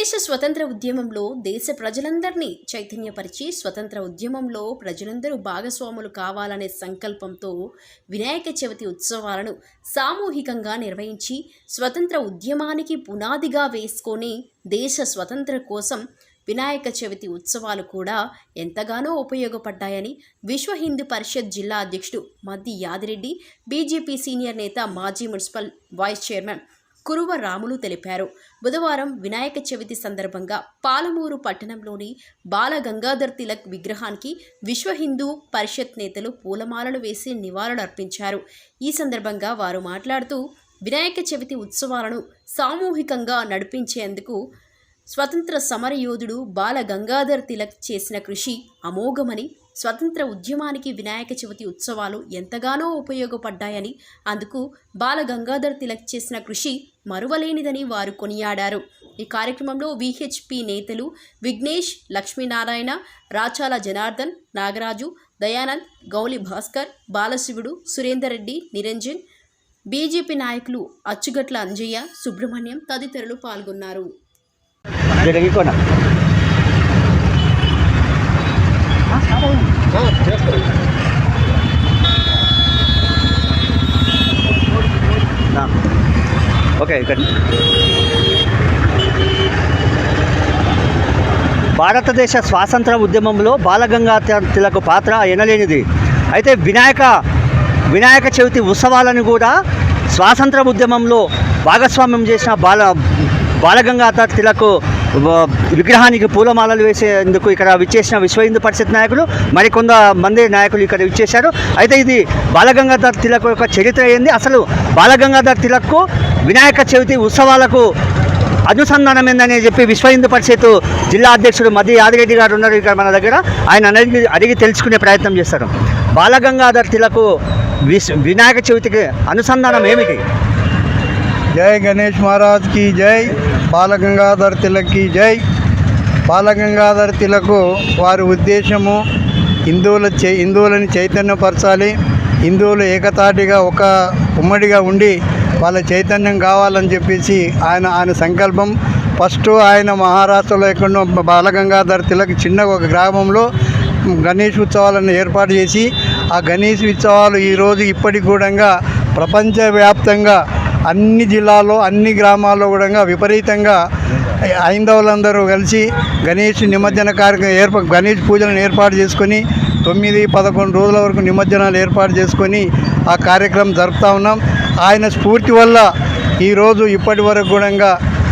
దేశ స్వతంత్ర ఉద్యమంలో దేశ ప్రజలందరినీ చైతన్యపరిచి స్వతంత్ర ఉద్యమంలో ప్రజలందరూ భాగస్వాములు కావాలనే సంకల్పంతో వినాయక చవితి ఉత్సవాలను సామూహికంగా నిర్వహించి స్వతంత్ర ఉద్యమానికి పునాదిగా వేసుకొని దేశ స్వతంత్ర కోసం వినాయక చవితి ఉత్సవాలు కూడా ఎంతగానో ఉపయోగపడ్డాయని విశ్వ హిందూ పరిషత్ జిల్లా అధ్యక్షుడు మద్ది యాదిరెడ్డి బీజేపీ సీనియర్ నేత మాజీ municipal vice chairman Kuruva Ramulu తెలిపారు. బుధవారం వినాయక చవితి సందర్భంగా పాలమూరు పట్టణంలోని బాల గంగాధర్ తిలక్ విగ్రహానికి విశ్వ హిందూ పరిషత్ నేతలు పూలమాలలు వేసి నివాళులర్పించారు. ఈ సందర్భంగా వారు మాట్లాడుతూ వినాయక చవితి ఉత్సవాలను సామూహికంగా నడిపించేందుకు స్వతంత్ర సమరయోధుడు బాల గంగాధర్ తిలక్ చేసిన కృషి అమోఘమని స్వతంత్ర ఉద్యమానికి వినాయక చవితి ఉత్సవాలు ఎంతగానో ఉపయోగపడ్డాయని అందుకు బాల గంగాధర్ తిలక్ చేసిన కృషి మరువలేనిదని వారు కొనియాడారు. ఈ కార్యక్రమంలో విహెచ్పి నేతలు విఘ్నేష్ లక్ష్మీనారాయణ రాచాల జనార్దన్ నాగరాజు దయానంద్ గౌలి భాస్కర్ బాలశివుడు సురేందర్ రెడ్డి నిరంజన్ బీజేపీ నాయకులు అచ్చుగట్ల అంజయ్య సుబ్రహ్మణ్యం తదితరులు పాల్గొన్నారు. ఓకే ఇక్కడ. భారతదేశ స్వాతంత్ర ఉద్యమంలో బాలగంగాధర తిలక్ పాత్ర ఎనలేనిది. అయితే వినాయక వినాయక చవితి ఉత్సవాలను కూడా స్వాతంత్ర ఉద్యమంలో భాగస్వామ్యం చేసిన బాల బాలగంగాధర తిలక్ విగ్రహానికి పూలమాలలు వేసేందుకు ఇక్కడ విచ్చేసిన విశ్వ హిందూ పరిషత్ నాయకులు మరికొంత మంది నాయకులు ఇక్కడ విచ్చేశారు. అయితే ఇది బాలగంగాధర్ తిలక్ యొక్క చరిత్ర ఏంది? అసలు బాలగంగాధర్ తిలక్కు వినాయక చవితి ఉత్సవాలకు అనుసంధానం ఏందని చెప్పి విశ్వ హిందూ పరిషత్ జిల్లా అధ్యక్షుడు మధ్య యాదిరెడ్డి గారు ఉన్నారు ఇక్కడ మన దగ్గర. ఆయన అడిగి అడిగి తెలుసుకునే ప్రయత్నం చేస్తారు. బాలగంగాధర్ తిలకు విస్ వినాయక చవితికి అనుసంధానం ఏమిటి? జై గణేష్ మహారాజ్కి జై. బాలగంగాధర్ తిలక్కి జై. బాలగంగాధర్ తిలకు వారి ఉద్దేశము హిందువుల చై హిందువులని చైతన్యపరచాలి. హిందువులు ఏకతాటిగా ఒక ఉమ్మడిగా ఉండి వాళ్ళ చైతన్యం కావాలని చెప్పేసి ఆయన ఆయన సంకల్పం. ఫస్ట్ ఆయన మహారాష్ట్రలో ఎక్కడో బాలగంగాధర్ తిలక్ చిన్న ఒక గ్రామంలో గణేష్ ఉత్సవాలను ఏర్పాటు చేసి ఆ గణేష్ ఉత్సవాలు ఈరోజు ఇప్పటికి కూడా ప్రపంచవ్యాప్తంగా అన్ని జిల్లాల్లో అన్ని గ్రామాల్లో కూడా విపరీతంగా హైందవులందరూ కలిసి గణేష్ నిమజ్జన కార్యక్రమం ఏర్పా గణేష్ పూజలను ఏర్పాటు చేసుకొని తొమ్మిది పదకొండు రోజుల వరకు నిమజ్జనాలు ఏర్పాటు చేసుకొని ఆ కార్యక్రమం జరుపుతూ ఉన్నాం. ఆయన స్ఫూర్తి వల్ల ఈరోజు ఇప్పటి వరకు కూడా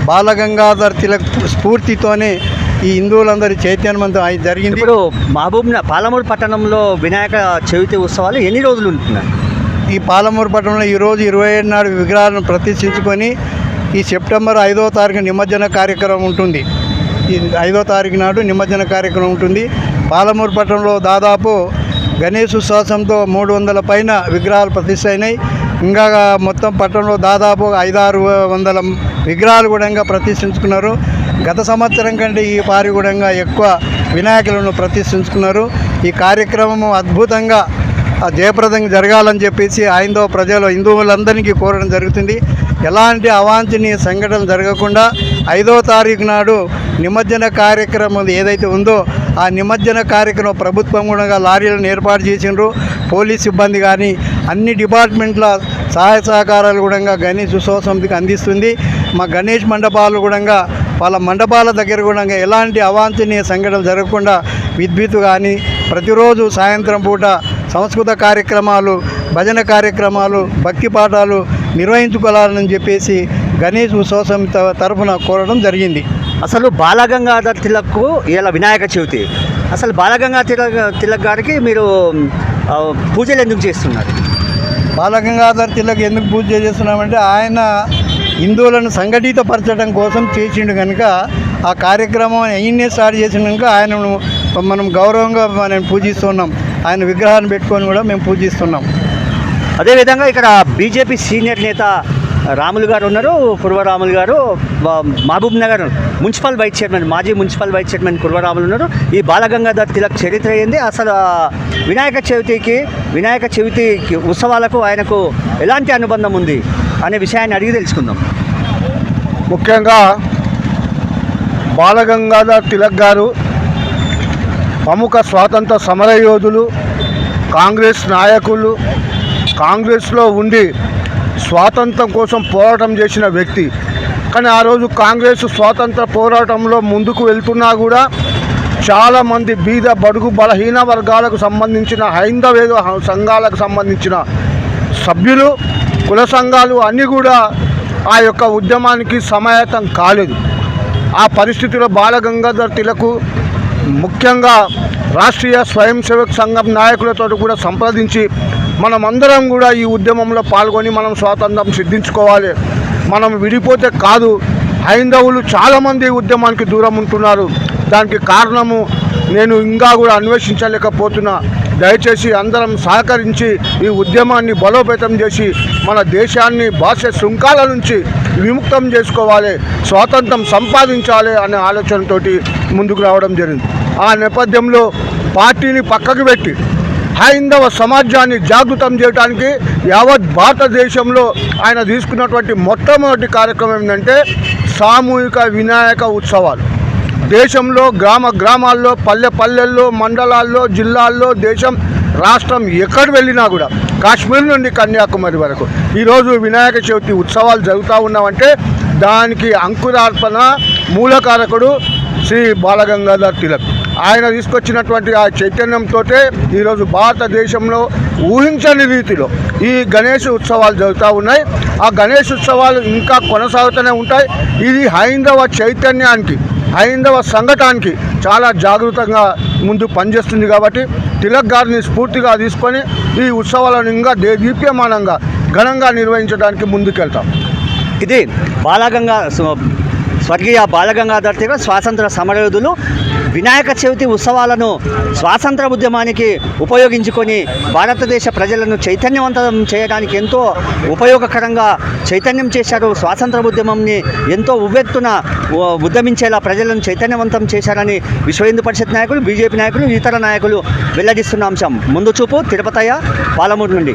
బాలగంగాధర్ తిలక్ స్ఫూర్తితోనే ఈ హిందువులందరి చైతన్యవంతం అయి జరిగింది. ఇప్పుడు మహబూబ్ పాలమూరు పట్టణంలో వినాయక చవితి ఉత్సవాలు ఎన్ని రోజులు ఉంటున్నాయి? ఈ పాలమూరు పట్టణంలో ఈరోజు ఇరవై ఏడు నాడు విగ్రహాలను ప్రతిష్ఠించుకొని ఈ సెప్టెంబర్ ఐదో తారీఖు నిమజ్జన కార్యక్రమం ఉంటుంది. ఈ ఐదో తారీఖు నాడు నిమజ్జన కార్యక్రమం ఉంటుంది. పాలమూరు పట్టణంలో దాదాపు గణేష్ ఉత్సవంతో మూడు వందల పైన విగ్రహాలు ప్రతిష్ట అయినాయి ఇంకా మొత్తం పట్టణంలో దాదాపు ఐదారు వందల విగ్రహాలు కూడా ప్రతిష్ఠించుకున్నారు. గత సంవత్సరం కంటే ఈ పారి కూడా ఎక్కువ వినాయకులను ప్రతిష్ఠించుకున్నారు. ఈ కార్యక్రమం అద్భుతంగా జయప్రదంగా జరగాలని చెప్పేసి ఆయనతో ప్రజలు హిందువులందరికీ కోరడం జరుగుతుంది. ఎలాంటి అవాంఛనీయ సంఘటనలు జరగకుండా ఐదో తారీఖు నాడు నిమజ్జన కార్యక్రమం ఏదైతే ఉందో ఆ నిమజ్జన కార్యక్రమం ప్రభుత్వం కూడా లారీలను ఏర్పాటు చేసిండ్రు. పోలీస్ సిబ్బంది కానీ అన్ని డిపార్ట్మెంట్ల సహాయ సహకారాలు కూడా గణేష్ ఉత్సవ సమితికి అందిస్తుంది. మా గణేష్ మండపాలు కూడా వాళ్ళ మండపాల దగ్గర కూడా ఎలాంటి అవాంఛనీయ సంఘటనలు జరగకుండా విద్యుత్ కానీ ప్రతిరోజు సాయంత్రం పూట సంస్కృత కార్యక్రమాలు భజన కార్యక్రమాలు భక్తి పాఠాలు నిర్వహించుకోవాలని చెప్పేసి గణేష్ ఉత్సవ సమితి తరఫున కోరడం జరిగింది. అసలు బాలగంగాధర్ తిలక్కు ఇలా వినాయక చవితి. అసలు బాలగంగాధర్ తిలక్ తిలక్ గారికి మీరు పూజలు ఎందుకు చేస్తున్నారు? బాలగంగాధర్ తిలక్ ఎందుకు పూజ చేస్తున్నామంటే ఆయన హిందువులను సంఘటితపరచడం కోసం చేసిండు కనుక ఆ కార్యక్రమం ఆయన్నే స్టార్ట్ చేసిన కనుక ఆయనను మనం గౌరవంగా మనం పూజిస్తున్నాం. ఆయన విగ్రహాన్ని పెట్టుకొని కూడా మేము పూజిస్తున్నాం. అదేవిధంగా ఇక్కడ బీజేపీ సీనియర్ నేత రాములు గారు ఉన్నారు కుర్వరాములు గారు Mahabub Nagar municipal vice chairman మాజీ మున్సిపల్ వైస్ చైర్మన్ కుర్వరాములు ఉన్నారు. ఈ బాలగంగాధర్ తిలక్ చరిత్ర అయింది అసలు వినాయక చవితికి వినాయక చవితి ఉత్సవాలకు ఆయనకు ఎలాంటి అనుబంధం ఉంది అనే విషయాన్ని అడిగి తెలుసుకుందాం. ముఖ్యంగా బాలగంగాధర్ తిలక్ గారు ప్రముఖ స్వాతంత్ర సమరయోధులు కాంగ్రెస్ నాయకులు కాంగ్రెస్లో ఉండి స్వాతంత్రం కోసం పోరాటం చేసిన వ్యక్తి. కానీ ఆ రోజు కాంగ్రెస్ స్వాతంత్ర పోరాటంలో ముందుకు వెళ్తున్నా కూడా చాలామంది బీద బడుగు బలహీన వర్గాలకు సంబంధించిన హైందవేద సంఘాలకు సంబంధించిన సభ్యులు కుల సంఘాలు అన్నీ కూడా ఆ యొక్క ఉద్యమానికి సమాయత్తం కాలేదు. ఆ పరిస్థితిలో బాలగంగాధర్ తిలకు ముఖ్యంగా రాష్ట్రీయ స్వయం సేవక్ సంఘం నాయకులతో కూడా సంప్రదించి మనమందరం కూడా ఈ ఉద్యమంలో పాల్గొని మనం స్వాతంత్రం సిద్ధించుకోవాలి. మనం విడిపోతే కాదు హైందవులు చాలామంది ఉద్యమానికి దూరం ఉంటున్నారు. దానికి కారణము నేను ఇంకా కూడా అన్వేషించలేకపోతున్నా. దయచేసి అందరం సహకరించి ఈ ఉద్యమాన్ని బలోపేతం చేసి మన దేశాన్ని భాష శృంఖాల నుంచి విముక్తం చేసుకోవాలి స్వాతంత్రం సంపాదించాలి అనే ఆలోచనతోటి ముందుకు రావడం జరిగింది. ఆ నేపథ్యంలో పార్టీని పక్కకు పెట్టి హైందవ సమాజాన్ని జాగృతం చేయడానికి యావత్ భారతదేశంలో ఆయన తీసుకున్నటువంటి మొట్టమొదటి కార్యక్రమం ఏంటంటే సామూహిక వినాయక ఉత్సవాలు. దేశంలో గ్రామ గ్రామాల్లో పల్లె పల్లెల్లో మండలాల్లో జిల్లాల్లో దేశం రాష్ట్రం ఎక్కడ వెళ్ళినా కూడా కాశ్మీర్ నుండి కన్యాకుమారి వరకు. ఈరోజు వినాయక చవితి ఉత్సవాలు జరుగుతూ ఉన్నామంటే దానికి అంకురార్పణ మూలకారకుడు శ్రీ బాలగంగాధర్ తిలక్. ఆయన తీసుకొచ్చినటువంటి ఆ చైతన్యంతో ఈరోజు భారతదేశంలో ఊహించని రీతిలో ఈ గణేష్ ఉత్సవాలు జరుగుతూ ఉన్నాయి. ఆ గణేష్ ఉత్సవాలు ఇంకా కొనసాగుతూనే ఉంటాయి. ఇది హైందవ చైతన్యానికి హైందవ సంఘటానికి చాలా జాగృతంగా ముందు పనిచేస్తుంది కాబట్టి తిలక్ గారిని స్ఫూర్తిగా తీసుకొని ఈ ఉత్సవాలను ఇంకా దే దీప్యమానంగా ఘనంగా నిర్వహించడానికి ముందుకెళ్తాం. ఇది బాలగంగా స్వర్గీయ బాలగంగాధర్ తిలక్ స్వాతంత్ర సమరయోధులు వినాయక చవితి ఉత్సవాలను స్వాతంత్ర ఉద్యమానికి ఉపయోగించుకొని భారతదేశ ప్రజలను చైతన్యవంతం చేయడానికి ఎంతో ఉపయోగకరంగా చైతన్యం చేశారు. స్వాతంత్ర ఉద్యమంని ఎంతో ఉవ్వెత్తున ఉ- ఉద్యమించేలా ప్రజలను చైతన్యవంతం చేశారని విశ్వ హిందూ పరిషత్ నాయకులు బీజేపీ నాయకులు ఇతర నాయకులు వెల్లడిస్తున్న అంశం. ముందు చూపు తిరుపతయ్య పాలమూరు నుండి.